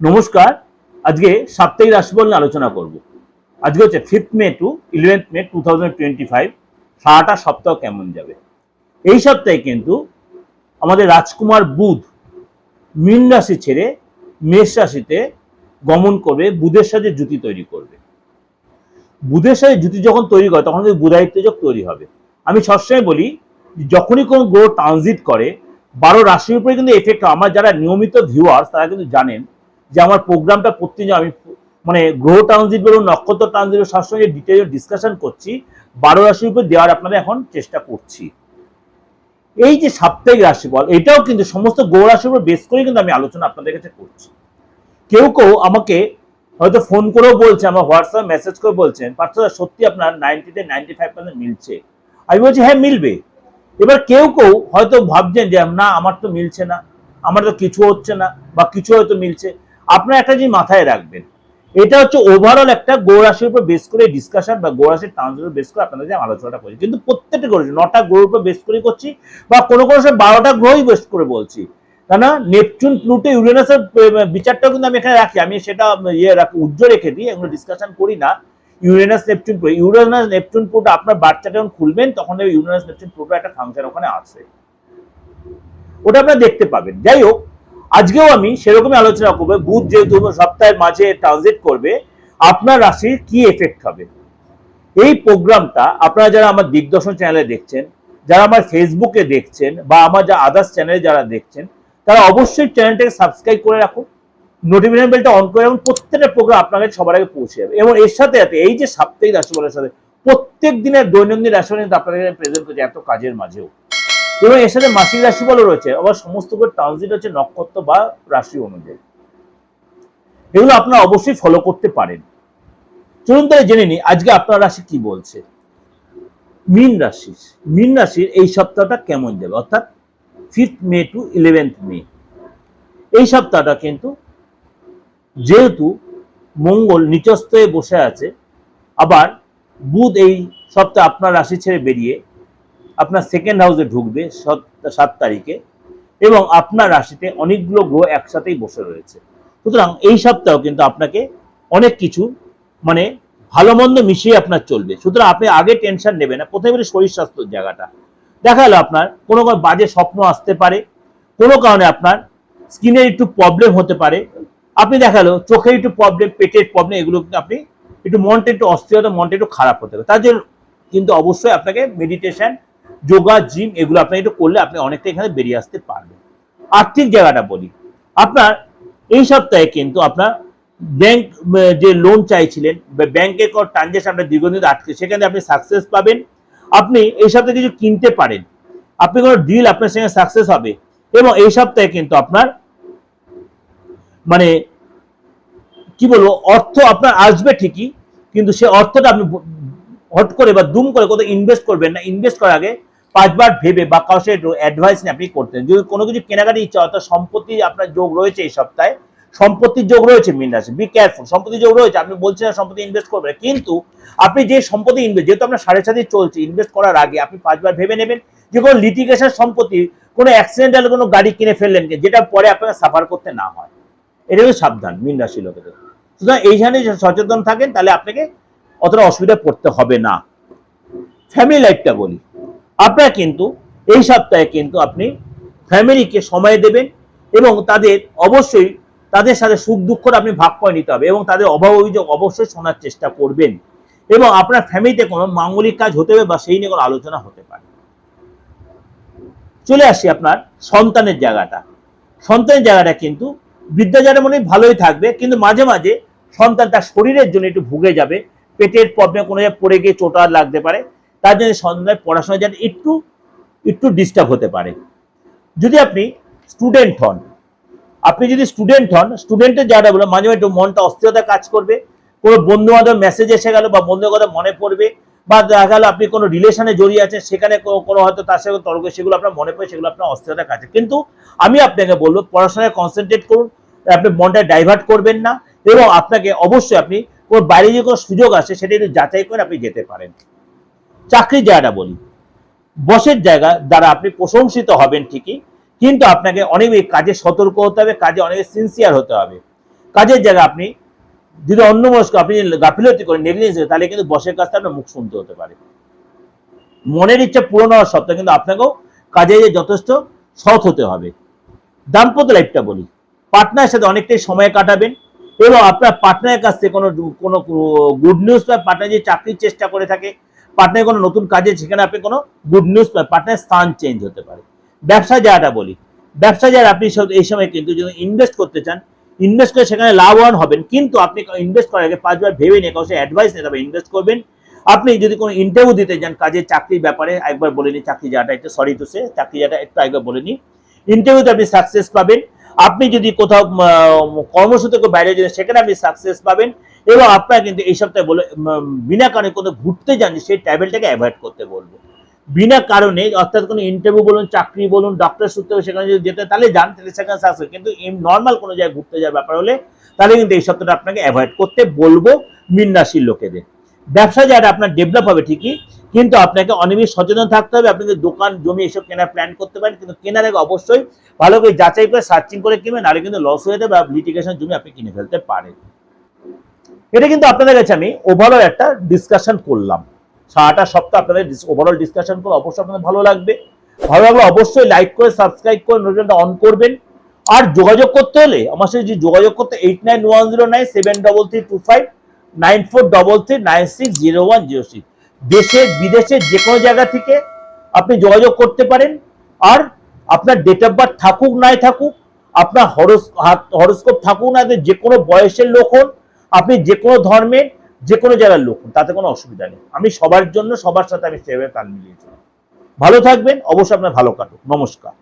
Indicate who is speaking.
Speaker 1: নমস্কার, আজকে সাপ্তাহিক রাশিফল নিয়ে আলোচনা করব। আজকে হচ্ছে fifth May to eleventh May two thousand twenty five সারাটা সপ্তাহ কেমন যাবে? এই সপ্তাহে কিন্তু আমাদের রাজকুমার বুধ মীন রাশি ছেড়ে মেষ রাশিতে গমন করবে, বুধের সাথে জুতি তৈরি করবে। বুধের সাথে জুতি যখন তৈরি করে, তখন কিন্তু বুধায়িত্বযোগ তৈরি হবে। আমি সবসময় বলি, যখনই কোনো গ্রহ ট্রানজিট করে, বারো রাশির উপরে কিন্তু এফেক্ট আমার যারা নিয়মিত ভিউয়ার্স তারা কিন্তু জানেন যে আমার প্রোগ্রামটা প্রতিদিন আমি মানে গ্রহ ট্রানজিট বলুন, নক্ষত্র ট্রানজিট সবসময় ডিটেল ডিসকাশন করছি। বারো রাশির উপর দেওয়ার আপনাদের এখন চেষ্টা করছি। এই যে সাপ্তাহিক রাশিফল, এটাও কিন্তু সমস্ত গ্রহ রাশির উপর বেস করে কিন্তু আমি আলোচনা আপনাদের কাছে করছি। কেউ কেউ আমাকে হয়তো ফোন করেও বলছে আমার হোয়াটসঅ্যাপ মেসেজ করে বলছেন পার্থ সত্যি আপনার নাইনটিতে নাইনটি ফাইভ পার্সেন্ট মিলছে। আমি বলছি হ্যাঁ মিলবে। এবার কেউ কেউ হয়তো ভাবছেন যে, না, আমার তো মিলছে না, আমার তো কিছু হচ্ছে না, বা কিছু হয়তো মিলছে। আপনার একটা জিনিস মাথায় রাখবেন, এটা হচ্ছে ওভারঅল একটা গৌরাশির উপর বেস করে ডিসকাশন বা গৌরাশির ট্রান্সের উপর বেস করে আপনাদের যে আলোচনাটা করছি। কিন্তু প্রত্যেকটা গ্রহ নটা গ্রহের উপর বেস করে করছি বা কোনো কোনো সময় বারোটা গ্রহই বেস করে বলছি। কেন নেপচুন, প্লুটো, ইউরেনাসের বিচারটাও কিন্তু আমি এখানে রাখি। আমি সেটা ইয়ে রাখি, উজ্জ্বল রেখে দিই, এগুলো ডিসকাশন করি না। Uranus, Neptune, Pluto, Uranus, Neptune, Pluto, আপনার বাচ্চাটা যখন খুলবেন, তখন ইউরেনাস, নেপচুন প্লুটো একটা ফাংশন ওখানে আছে। ওটা আপনারা দেখতে পাবেন। যাই হোক আজকেও আমি সেরকমই আলোচনা করব। বুধ যেহেতু সপ্তাহের মাঝে ট্রানজিট করবে, আপনার রাশির কি এফেক্ট হবে? এই প্রোগ্রামটা আপনারা যারা আমার দিগদর্শন চ্যানেলে দেখছেন, যারা আমার ফেসবুকে দেখছেন, বা আমার যা আদার্স চ্যানেলে যারা দেখছেন, তারা অবশ্যই চ্যানেলটাকে সাবস্ক্রাইব করে রাখুন নোটিফিকেশন বেলটা অন করে রাখুন, প্রত্যেকটা প্রোগ্রাম আপনার কাছে সবার আগে পৌঁছে যাবে। এবং এর সাথে সাথে এই যে সাপ্তাহিক রাশিফলের সাথে, প্রত্যেক দিনের দৈনন্দিন রাশিফল কিন্তু আপনাদের প্রেজেন্ট করছে এত কাজের মাঝেও। এবং এর সাথে মাসিক রাশিফলও রয়েছে। আবার সমস্ত ট্রানজিট হচ্ছে নক্ষত্র বা রাশি অনুযায়ী। এগুলো আপনারা অবশ্যই ফলো করতে পারেন। চলুন তাহলে জেনে নিই, আজকে আপনার রাশি কি বলছে? মিন রাশি। মিন রাশির এই সপ্তাহটা কেমন যাবে? অর্থাৎ fifth May to eleventh May এই সপ্তাহটা কিন্তু যেহেতু মঙ্গল নিচস্থ বসে আছে, আবার বুধ এই সপ্তাহে আপনার রাশি ছেড়ে বেরিয়ে আপনার সেকেন্ড হাউসে ঢুকবে সাত- তারিখে এবং আপনার রাশিতে অনেকগুলো গ্রহ একসাথেই বসে রয়েছে। সুতরাং এই সপ্তাহ কিন্তু আপনাকে অনেক কিছু মানে ভালো মন্দ মিশিয়ে আপনার চলবে। সুতরাং আপনি আগে টেনশন নেবেন না। প্রথমে শরীর স্বাস্থ্যের জায়গাটা। দেখা গেলো আপনার কোনো বাজে স্বপ্ন আসতে পারে। কোনো কারণে আপনার স্কিনের একটু প্রবলেম হতে পারে। আপনি দেখাল চোখের একটু প্রবলেম পেটের প্রবলেম এগুলো আপনি একটু মনটা একটু অস্থিরতা, মনটা একটু খারাপ হতে পারে। তার জন্য কিন্তু অবশ্যই আপনাকে মেডিটেশন যোগা, জিম এগুলো আপনি একটু করলে আপনি অনেকটা এখানে বেরিয়ে আসতে পারবেন। আর্থিক জায়গাটা বলি। আপনার এই সপ্তাহে কিন্তু আপনার ব্যাংক যে লোন চাইছিলেন ব্যাংকের কর ট্রানজেকশন আপনার দীর্ঘদিন আটকে, সেখানে আপনি সাকসেস পাবেন। আপনি এই সপ্তাহে কিছু কিনতে পারেন। আপনি কোনো ডিল আপনার সঙ্গে সাকসেস হবে। এবং এই সপ্তাহে কিন্তু আপনার মানে কি বলব, অর্থ আপনার আসবে ঠিকই, কিন্তু সে অর্থটা আপনি হট করে বা দুম করে কোথাও ইনভেস্ট করবেন না। ইনভেস্ট করার আগে পাঁচবার ভেবে বা কারোর অ্যাডভাইস নিয়ে আপনি করতেন। যদি কোনো কিছু কেনাকাটি ইচ্ছা অর্থাৎ সম্পত্তি আপনার যোগ রয়েছে এই সপ্তাহে। সম্পত্তির যোগ রয়েছে মিন রাশি বি কেয়ারফুল সম্পত্তি যোগ রয়েছে, আপনি বলছেন সম্পত্তি ইনভেস্ট করবেন। কিন্তু আপনি যে সম্পত্তি ইনভেস্ট যেহেতু আপনার সাড়ে সাথে চলছে ইনভেস্ট করার আগে আপনি পাঁচবার ভেবে নেবেন যে কোনো লিটিগেশন সম্পত্তি, কোনো অ্যাক্সিডেন্টাল কোনো গাড়ি কিনে ফেললেন যেটা পরে আপনাকে সাফার করতে না হয়। এটা হচ্ছে সাবধান মিন রাশি লোকেদের। সুতরাং এইখানে সচেতন থাকেন, তাহলে আপনাকে অতটা অসুবিধায় পড়তে হবে না। ফ্যামিলি লাইফটা বলি। আপনারা কিন্তু এই সপ্তাহে কিন্তু আপনি ফ্যামিলিকে সময় দেবেন এবং তাদের অবশ্যই তাদের সাথে সুখ দুঃখটা আপনি ভাগ করে নিতে হবে এবং তাদের অভাব অভিযোগ অবশ্যই শোনার চেষ্টা করবেন এবং আপনার ফ্যামিলিতে কোনো মাঙ্গলিক কাজ হতে হবে বা সেই নিয়ে কোনো আলোচনা হতে পারে। চলে আসি আপনার সন্তানের জায়গাটা। সন্তানের জায়গাটা কিন্তু বিদ্যাচারের মনে ভালোই থাকবে কিন্তু মাঝে মাঝে সন্তান তার শরীরের জন্য একটু ভুগে যাবে, পেটের প্রবলেম কোনো জায়গায় পড়ে গিয়ে চোটা লাগতে পারে। তার জন্য সন্তানের পড়াশোনা যেন একটু একটু ডিস্টার্ব হতে পারে। যদি আপনি স্টুডেন্ট হন, আপনি যদি স্টুডেন্ট হন স্টুডেন্টের জায়গাটা বলে মাঝে মাঝে মনটা অস্থিরতা কাজ করবে, কোনো বন্ধু বান্ধব মেসেজ এসে গেল বা বন্ধুর কথা মনে পড়বে, বা দেখা গেল আপনি কোনো রিলেশনে জড়িয়ে আছেন, সেখানে কোনো হয়তো তার সাথে তর্ক, সেগুলো আপনার মনে পড়ে, সেগুলো আপনার অস্থিরতা কাছে কিন্তু আমি আপনাকে বলব, পড়াশোনায় কনসেন্ট্রেট করুন, আপনি মনটা ডাইভার্ট করবেন না, এবং আপনাকে অবশ্যই আপনি কোনো বাইরে যে কোনো সুযোগ আসে, সেটা একটু যাচাই করে আপনি যেতে পারেন। চাকরির জায়গাটা বলি। বসের জায়গা দ্বারা আপনি প্রশংসিত হবেন ঠিকই, কিন্তু আপনাকে অনেক কাজে সতর্ক হতে হবে, কাজে অনেক সিনসিয়ার হতে হবে। কাজের জায়গা আপনি যদি অন্য মনস্ক আপনি গাফিলতি করেন নেগলিজেন্স তাহলে কিন্তু বসের কাছ আপনার মুখ শুনতে হতে পারে। মনের ইচ্ছা পূরণ হওয়ার সত্ত্বেও কিন্তু আপনাকেও কাজে যথেষ্ট সৎ হতে হবে। দাম্পত্য লাইফটা বলি। পার্টনারের সাথে অনেকটাই সময় কাটাবেন এবং আপনার পার্টনারের কাছ থেকে কোনো কোনো গুড নিউজ বা পার্টনার যে চাকরির চেষ্টা করে থাকে পার্টনার কোনো নতুন কাজে সেখানে আপনি কোনো গুড নিউজ পায় পার্টনারের স্থান চেঞ্জ হতে পারে। ব্যবসা যারা বলি ব্যবসা যারা আপনি এই সময় কিন্তু যদি ইনভেস্ট করতে চান ইনভেস্ট করে সেখানে লাভবান হবেন কিন্তু আপনি ইনভেস্ট করার আগে পাঁচবার ভেবে নিয়ে কাউকে অ্যাডভাইস নিতে হবে ইনভেস্ট করবেন। আপনি যদি কোনো ইন্টারভিউ দিতে যান কাজের চাকরির ব্যাপারে একবার বলে নিই চাকরি যাটা একটু সরি তো সে চাকরি যাটা একটু একবার বলে নিই ইন্টারভিউতে আপনি সাকসেস পাবেন। আপনি যদি কোথাও উম, কর্মসূত্রে বাইরে যদি সেখানে আপনি সাকসেস পাবেন। এবং আপনার কিন্তু এই সপ্তাহে বলে বিনা কারণে কোনো ঘুরতে যান সেই ট্রাভেলটাকে অ্যাভয়েড করতে বলব। বিনা কারণে অর্থাৎ কোনো ইন্টারভিউ বলুন, চাকরি বলুন ডক্টর সূত্রে সেখানে যদি যেতে, তাহলে যান, তাহলে সেখানে সাকসেস কিন্তু নর্মাল কোনো জায়গায় ঘুরতে যাওয়ার ব্যাপার হলে, তাহলে কিন্তু এই সপ্তাহটা আপনাকে অ্যাভয়েড করতে বলব মিন রাশির লোকেদের। ব্যবসা যারা আপনার ডেভেলপ হবে ঠিকই, কিন্তু আপনাকে অনেক সচেতন থাকতে হবে, আপনি দোকান, জমি এসব কেনার প্ল্যান করতে পারেন, কিন্তু কেনার আগে অবশ্যই ভালো করে যাচাই করে সার্চিং করে কিনবেন, নাহলে কিন্তু লস হয়ে যাবে বা লিটিগেশন জমি আপনি কিনে ফেলতে পারেন। এটা কিন্তু আপনাদের কাছে আমি ওভারঅল একটা ডিসকাশন করলাম। সারাটা সপ্তাহ আপনাদের ওভারঅল ডিসকাশন করে অবশ্যই আপনাদের ভালো লাগবে। ভালো লাগলে অবশ্যই লাইক করে সাবস্ক্রাইব করে নোটিফিকেশনটা অন করবেন। আর যোগাযোগ করতে হলে আমার সাথে যে যোগাযোগ করতে eight nine one zero nine seven double three two five nine four double three nine six zero one zero six দেশের বিদেশের যে কোনো জায়গা থেকে আপনি যোগাযোগ করতে পারেন। আর আপনার ডেট অফ বার্থ থাকুক, নাই থাকুক, আপনার হরস হরস্কোপ থাকুক, না যে কোনো বয়সের লোক হন আপনি যে কোনো ধর্মের যে কোনো জায়গার লোক তাতে কোনো অসুবিধা নেই। আমি সবার জন্য, সবার সাথে আমি সেভাবে তাল মিলিয়ে চলি ভালো থাকবেন, অবশ্যই আপনার ভালো কাটুক। নমস্কার।